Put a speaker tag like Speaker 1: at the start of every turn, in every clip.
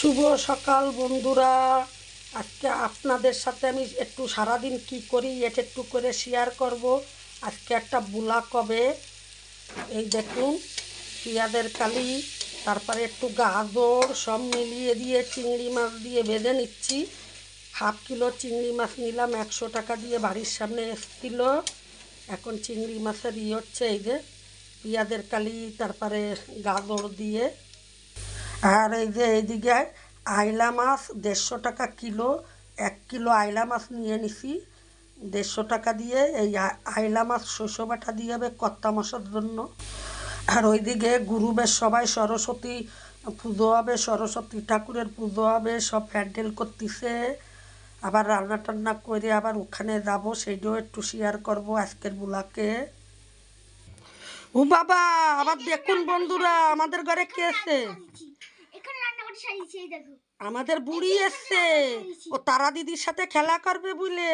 Speaker 1: শুভ সকাল বন্ধুরা। আজকে আপনাদের সাথে আমি একটু সারাদিন কি করি এটা একটু করে শেয়ার করব। আজকে একটা বুলা কবে এই দেখুন, পেঁয়াজের কালি, তারপরে একটু গাজর সব মিলিয়ে দিয়ে চিংড়ি মাছ দিয়ে বেঁধে নিচ্ছি। হাফ কিলো চিংড়ি মাছ নিলাম, একশো টাকা দিয়ে বাড়ির সামনে এসেছিল। এখন চিংড়ি মাছের ই হচ্ছে এই যে, পেঁয়াজের কালি, তারপরে গাজর দিয়ে আর এই যে এইদিকে আইলা মাছ দেড়শো টাকা কিলো, এক কিলো আইলা মাছ নিয়ে নিছি। দেড়শো টাকা দিয়ে এই আইলা মাছ শস্য বাটা দিয়ে হবে কর্তা মশার জন্য। আর ওইদিকে গুরুবের সবাই সরস্বতী পুজো হবে, সরস্বতী ঠাকুরের পুজো হবে, সব প্যান্ডেল করতেছে। আবার রান্না টান্না করে আবার ওখানে যাব, সেইটাও একটু শেয়ার করব আজকের বুলাকে ও বাবা, আবার দেখুন বন্ধুরা, আমাদের ঘরে কে এসছে
Speaker 2: এখানে রান্না করে সাজিয়েছি এই দেখো
Speaker 1: আমাদের বুড়ি এসছে। ও তারা দিদির সাথে খেলা করবে বুঝলে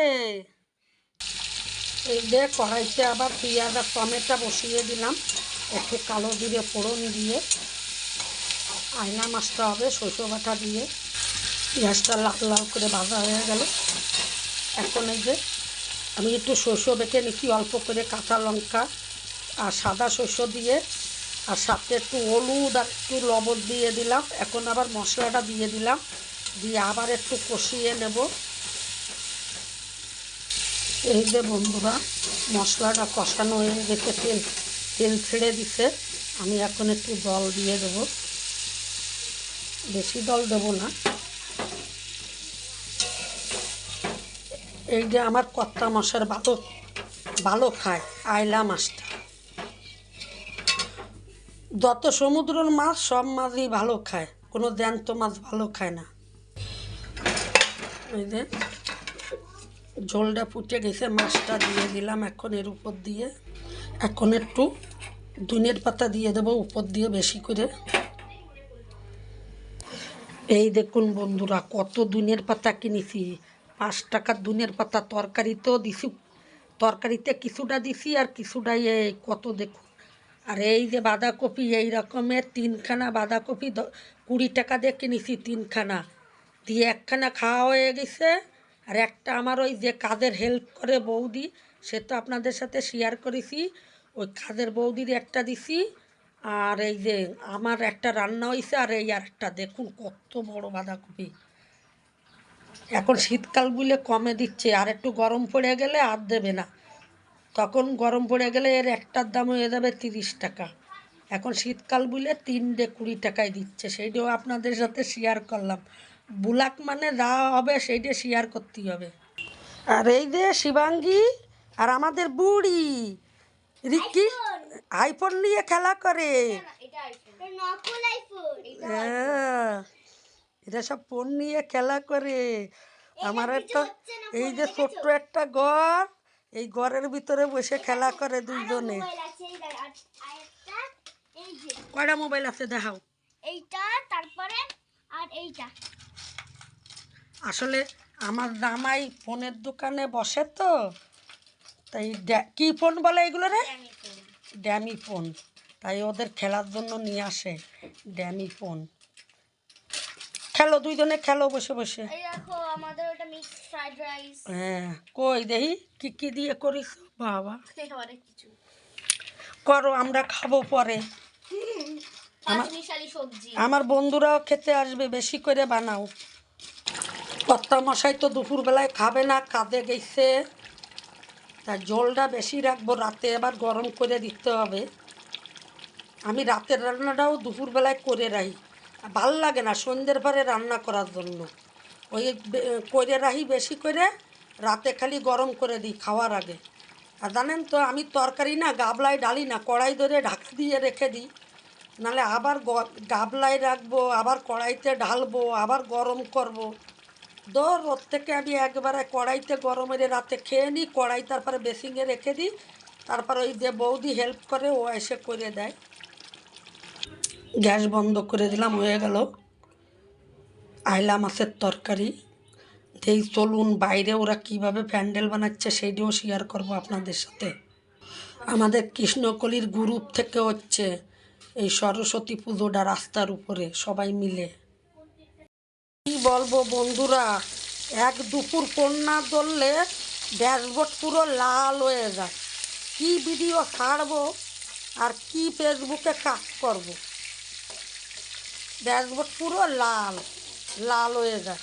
Speaker 1: এই যে কড়াইতে আবার পেঁয়াজ আর টমেটো বসিয়ে দিলাম। একটু কালো জিরে ফোড়ন দিয়ে। আয়না মাছটা হবে শস্য বাটা দিয়ে। পেঁয়াজটা লাল লাল করে ভাজা হয়ে গেল। এখন এই যে আমি একটু শস্য বেটে নিচ্ছি অল্প করে কাঁচা লঙ্কা আর সাদা শস্য দিয়ে আর সাথে একটু হলুদ আর একটু লবণ দিয়ে দিলাম। এখন আবার মশলাটা দিয়ে দিলাম। দিয়ে আবার একটু কষিয়ে নেব। এই যে বন্ধুরা, মশলাটা কষানো হয়ে গেছে, তেল তেল ছেড়ে দিছে। আমি এখন একটু জল দিয়ে দেবো। বেশি জল দেবো না। এই যে আমার কর্তা মশার ভালো ভালো খায় আয়লা মাছটা। যত সমুদ্রের মাছ, সব মাছই ভালো খায়। কোনো জ্যান্ত মাছ ভালো খায় না। এই যে, ঝোলটা ফুটে গেছে, মাছটা দিয়ে দিলাম এখন এর উপর দিয়ে। এখন একটু দুনের পাতা দিয়ে দেবো উপর দিয়ে বেশি করে। এই দেখুন বন্ধুরা, কত দুনের পাতা কিনেছি। পাঁচ টাকার দুনের পাতা, তরকারিতেও দিছি। তরকারিতে কিছুটা দিছি আর কিছুটা এই কত দেখুন। আর এই যে বাঁধাকপি, এই রকমের তিনখানা বাঁধাকপি কুড়ি টাকা দিয়ে কিনেছি তিনখানা। দিয়ে একখানা খাওয়া হয়ে গেছে। আর একটা আমার ওই যে কাজের হেল্প করে বৌদি, সে তো আপনাদের সাথে শেয়ার করেছি। ওই কাজের বৌদির একটা দিছি। আর এই যে আমার একটা রান্না হয়েছে আর এই আর একটা দেখুন কত বড় বাঁধাকপি। এখন শীতকাল বলে কমে দিচ্ছে। আর একটু গরম পড়ে গেলে আর দেবে না। তখন গরম পড়ে গেলে এর একটার দাম হয়ে যাবে তিরিশ টাকা। এখন শীতকাল বলে তিনটে কুড়ি টাকায় দিচ্ছে। সেইটাও আপনাদের সাথে শেয়ার করলাম। বুলাক মানে যা হবে সেইটা শেয়ার করতেই হবে। আর এই যে শিবাঙ্গী আর আমাদের বুড়ি রিক্কি আইফোন নিয়ে খেলা করে। হ্যাঁ, এটা সব ফোন নিয়ে খেলা করে। আমার একটা এই যে ছোট্ট একটা ঘর। এই ঘরের ভিতরে বসে খেলা করে দুইজনে। কয়টা মোবাইল আছে দেখাও।
Speaker 2: এইটা তারপরে আর এইটা।
Speaker 1: আসলে আমার জামাই ফোনের দোকানে বসে তো তাই কি ফোন বলে এগুলো রে? Dummy phone. তাই ওদের খেলার জন্য নিয়ে আসে ড্যামি ফোন। খেলো দুইজনে খেলো বসে বসে। হ্যাঁ কই দেখি কি কি দিয়ে করিস? বাবা। করো আমরা খাব পরে। আমার বন্ধুরাও খেতে আসবে বেশি করে বানাও। কর্তা মশাই তো দুপুরবেলায় খাবে না কাঁদে গেছে। তা জলটা বেশি রাখব রাতে আবার গরম করে দিতে হবে। আমি রাতের রান্নাটাও দুপুরবেলায় করে রাখি। ভালো লাগে না সন্ধ্যের পরে রান্না করার জন্য। ওই করে রাখি বেশি করে রাতে খালি গরম করে দিই খাওয়ার আগে। আর জানেন তো, আমি তরকারি না গাবলায় ডালি না, কড়াই ধরে ঢাকা দিয়ে রেখে দিই। নাহলে আবার গাবলায় রাখব, আবার কড়াইতে ঢালবো, আবার গরম করব। দর ওর থেকে আমি একবারে কড়াইতে গরমের রাতে খেয়ে নিই, কড়াই তারপরে বেসিংয়ে রেখে দিই। তারপর ওই যে বৌদি হেল্প করে ও এসে করে দেয়। গ্যাস বন্ধ করে দিলাম, হয়ে গেল। আইলা মাছের তরকারি। এই চলুন বাইরে ওরা কীভাবে প্যান্ডেল বানাচ্ছে সেইটিও শেয়ার করব আপনাদের সাথে। আমাদের কৃষ্ণকলির গ্রুপ থেকে হচ্ছে এই সরস্বতী পুজোটা রাস্তার উপরে, সবাই মিলে। কি বলব বন্ধুরা, এক দুপুর কন্যা ধরলে ড্যাশবোর্ড পুরো লাল হয়ে যায়। কি ভিডিও ছাড়বো আর কি ফেসবুকে কাজ করব? ড্যাশবোর্ড পুরো লাল লাল হয়ে যায়।